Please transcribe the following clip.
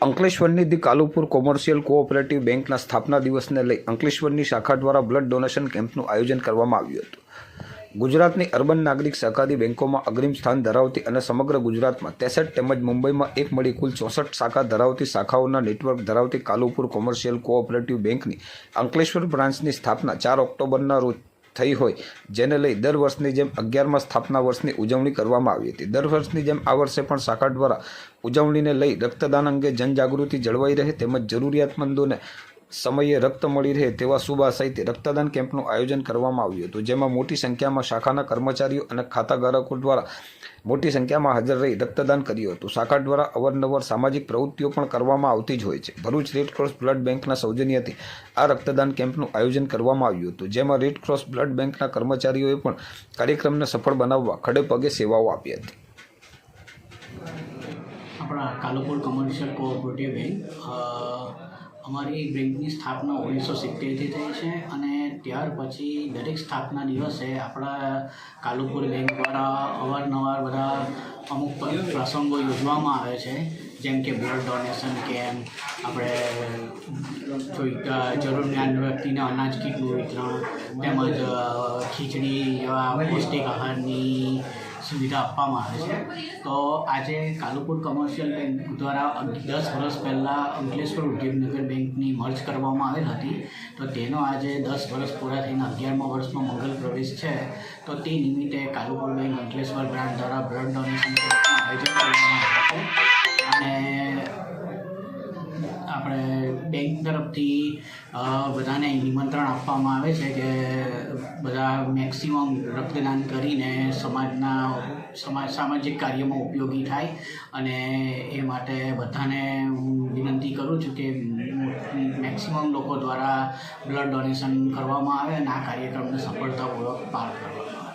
અંકલેશ્વરની the Kalupur commercial cooperative બેંકના સ્થાપના દિવસને લઈ અંકલેશ્વરની શાખા દ્વારા બ્લડ ડોનેશન કેમ્પનું આયોજન કરવામાં આવ્યું હતું. ગુજરાતની અર્બન નાગરિક સહકારી બેંકોમાં અગ્રીમ સ્થાન ધરાવતી અને સમગ્ર ગુજરાતમાં ત્રેસઠ તેમજ મુંબઈમાં એક મળી કુલ ચોસઠ શાખા ધરાવતી શાખાઓના નેટવર્ક ધરાવતી કાલુપુર કોમર્શિયલ કોઓપરેટિવ બેંકની અંકલેશ્વર બ્રાન્ચની સ્થાપના ચાર ઓક્ટોબરના રોજ થઈ હોય, જેને લઈ દર વર્ષની જેમ અગિયારમાં સ્થાપના વર્ષની ઉજવણી કરવામાં આવી હતી. દર વર્ષની જેમ આ વર્ષે પણ શાખા દ્વારા ઉજવણીને લઈ રક્તદાન અંગે જનજાગૃતિ જળવાઈ રહે તેમજ જરૂરિયાતમંદોને સમયે રક્ત મળી રહે તેવા સુબા સહિત રક્તદાન કેમ્પનું આયોજન કરવામાં આવ્યું હતું, જેમાં મોટી સંખ્યામાં શાખાના કર્મચારીઓ અને ખાતાધારકો દ્વારા મોટી સંખ્યામાં હાજર રહી રક્તદાન કર્યું હતું. શાખા દ્વારા અવારનવાર સામાજિક પ્રવૃત્તિઓ પણ કરવામાં આવતી જ હોય છે. ભરૂચ રેડ ક્રોસ બ્લડ બેંકના સૌજન્યથી આ રક્તદાન કેમ્પનું આયોજન કરવામાં આવ્યું હતું, જેમાં રેડ ક્રોસ બ્લડ બેંકના કર્મચારીઓએ પણ કાર્યક્રમને સફળ બનાવવા ખડે પગે સેવાઓ આપી હતી. આપણા કાલુપુર કોઓપરેટિવ બેંક અમારી બેંકની સ્થાપના ઓગણીસો સિત્તેરથી થઈ છે અને ત્યાર પછી દરેક સ્થાપના દિવસે આપણા કાલુપુર બેંક દ્વારા અવારનવાર બધા અમુક પ્રસંગો યોજવામાં આવે છે. જેમ કે બ્લડ ડોનેશન કેમ્પ, આપણે જરૂર જ્ઞાન વ્યક્તિને અનાજ કીટનું વિતરણ, તેમજ ખીચડી એવા પૌષ્ટિક આહારની સુવિધા આપવામાં આવે છે. તો આજે કાલુપુર કમર્શિયલ બેંક દ્વારા દસ વર્ષ પહેલાં અંકલેશ્વર ઉદ્યોગનગર બેંકની મર્જ કરવામાં આવેલ હતી. તો તેનો આજે દસ વર્ષ પૂરા થઈને અગિયારમા વર્ષમાં મંગલ પ્રવેશ છે. તો તે નિમિત્તે કાલુપુર બેંક અંકલેશ્વર બ્રાન્ચ દ્વારા બ્લડ ડોનેશન આયોજન કરવામાં આવ્યું અને આપણે બેંક તરફથી બધાને નિમંત્રણ આપવામાં આવે છે કે બધા મેક્સિમમ રક્તદાન કરીને સમાજના, સમાજ, સામાજિક કાર્યમાં ઉપયોગી થાય. અને એ માટે બધાને હું વિનંતી કરું છું કે મેક્સિમમ લોકો દ્વારા બ્લડ ડોનેશન કરવામાં આવે અને આ કાર્યક્રમને સફળતાપૂર્વક પાર કરવામાં આવે.